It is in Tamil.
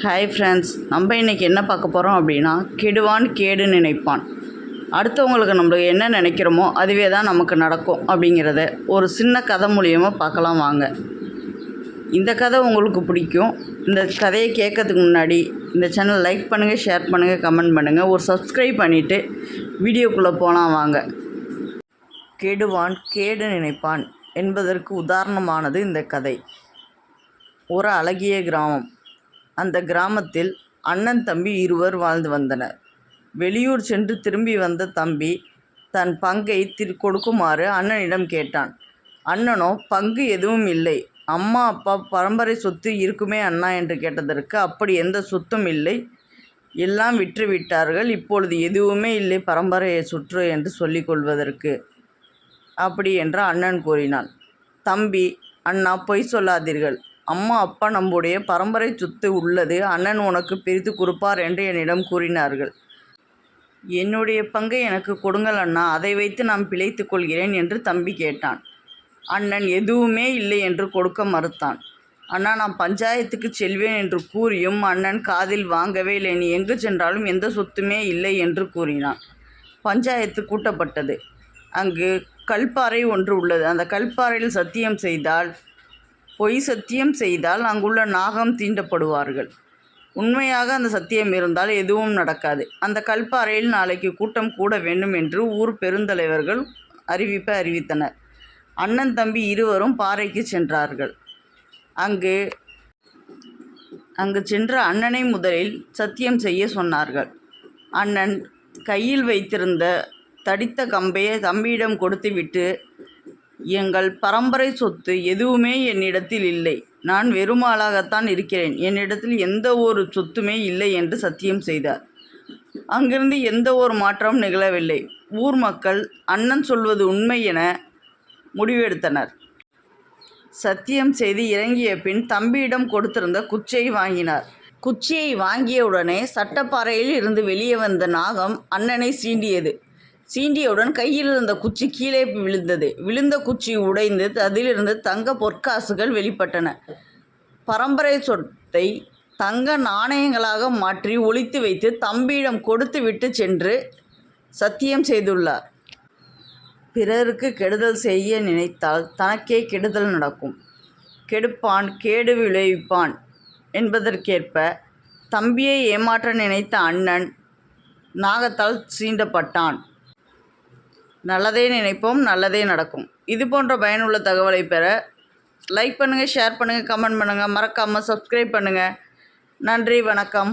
ஹாய் ஃப்ரெண்ட்ஸ் நம்ம இன்றைக்கி என்ன பார்க்க போகிறோம் அப்படின்னா கெடுவான் கேடு நினைப்பான். அடுத்தவங்களுக்கு நம்மளுக்கு என்ன நினைக்கிறோமோ அதுவே தான் நமக்கு நடக்கும் அப்படிங்கிறத ஒரு சின்ன கதை மூலியமாக பார்க்கலாம் வாங்க. இந்த கதை உங்களுக்கு பிடிக்கும். இந்த கதையை கேட்கறதுக்கு முன்னாடி இந்த சேனல் லைக் பண்ணுங்கள் ஷேர் பண்ணுங்கள் கமெண்ட் பண்ணுங்கள் ஒரு சப்ஸ்கிரைப் பண்ணிவிட்டு வீடியோக்குள்ளே போகலாம் வாங்க. கெடுவான் கேடு நினைப்பான் என்பதற்கு உதாரணமானது இந்த கதை. ஒரு அழகிய கிராமம். அந்த கிராமத்தில் அண்ணன் தம்பி இருவர் வாழ்ந்து வந்தனர். வெளியூர் சென்று திரும்பி வந்த தம்பி தன் பங்கை திரு கொடுக்குமாறு அண்ணனிடம் கேட்டான். அண்ணனோ பங்கு எதுவும் இல்லை. அம்மா அப்பா பரம்பரை சொத்து இருக்குமே அண்ணா என்று கேட்டதற்கு அப்படி எந்த சொத்தும் இல்லை. எல்லாம் விற்றுவிட்டார்கள் இப்பொழுது எதுவுமே இல்லை பரம்பரையை சுற்று என்று சொல்லிக் கொள்வதற்கு. அப்படி என்று அண்ணன் கூறினான். தம்பி அண்ணா பொய் சொல்லாதீர்கள். அம்மா அப்பா நம்முடைய பரம்பரை சொத்து உள்ளது. அண்ணன் உனக்கு பிரித்து கொடுப்பார் என்று என்னிடம் கூறினார்கள். என்னுடைய பங்கை எனக்கு கொடுங்கள் அண்ணா. அதை வைத்து நான் பிழைத்து கொள்கிறேன் என்று தம்பி கேட்டான். அண்ணன் எதுவுமே இல்லை என்று கொடுக்க மறுத்தான். அண்ணா நான் பஞ்சாயத்துக்கு செல்வேன் என்று கூறியும் அண்ணன் காதில் வாங்கவே இல்லை. நீ எங்கு சென்றாலும் எந்த சொத்துமே இல்லை என்று கூறினான். பஞ்சாயத்து கூட்டப்பட்டது. அங்கு கல்பாறை ஒன்று உள்ளது. அந்த கல்பாறையில் சத்தியம் செய்தால் பொய் சத்தியம் செய்தால் அங்குள்ள நாகம் தீண்டப்படுவார்கள். உண்மையாக அந்த சத்தியம் இருந்தால் எதுவும் நடக்காது. அந்த கல்பாறையில் நாளைக்கு கூட்டம் கூட வேண்டும் என்று ஊர் பெருந்தலைவர்கள் அறிவிப்பை அறிவித்தனர். அண்ணன் தம்பி இருவரும் பாறைக்கு சென்றார்கள். அங்கு அங்கு சென்ற அண்ணனை முதலில் சத்தியம் செய்ய சொன்னார்கள். அண்ணன் கையில் வைத்திருந்த தடித்த கம்பையை தம்பியிடம் கொடுத்துவிட்டு எங்கள் பரம்பரை சொத்து எதுவுமே என்னிடத்தில் இல்லை. நான் வெறுமாளாகத்தான் இருக்கிறேன். என்னிடத்தில் எந்த ஒரு சொத்துமே இல்லை என்று சத்தியம் செய்தார். அங்கிருந்து எந்த ஒரு மாற்றமும் நிகழவில்லை. ஊர் மக்கள் அண்ணன் சொல்வது உண்மை என முடிவெடுத்தனர். சத்தியம் செய்து இறங்கிய பின் தம்பியிடம் கொடுத்திருந்த குச்சியை வாங்கினார். குச்சியை வாங்கியவுடனே சட்டப்பாறையில் இருந்து வெளியே வந்த நாகம் அண்ணனை சீண்டியது. சீண்டியவுடன் கையில் இருந்த குச்சி கீழே விழுந்தது. விழுந்த குச்சி உடைந்து அதிலிருந்து தங்க பொற்காசுகள் வெளிப்பட்டன. பரம்பரை சொத்தை தங்க நாணயங்களாக மாற்றி ஒழித்து வைத்து தம்பியிடம் கொடுத்து விட்டு சென்று சத்தியம் செய்துள்ளார். பிறருக்கு கெடுதல் செய்ய நினைத்தால் தனக்கே கெடுதல் நடக்கும். கெடுப்பான் கேடு விளைவிப்பான் என்பதற்கேற்ப தம்பியை ஏமாற்ற நினைத்த அண்ணன் நாகத்தால் சீண்டப்பட்டான். நல்லதே நினைப்போம் நல்லதே நடக்கும். இது போன்ற பயனுள்ள தகவலை பெற லைக் பண்ணுங்கள் ஷேர் பண்ணுங்கள் கமெண்ட் பண்ணுங்கள் மறக்காமல் சப்ஸ்கிரைப் பண்ணுங்கள் நன்றி வணக்கம்.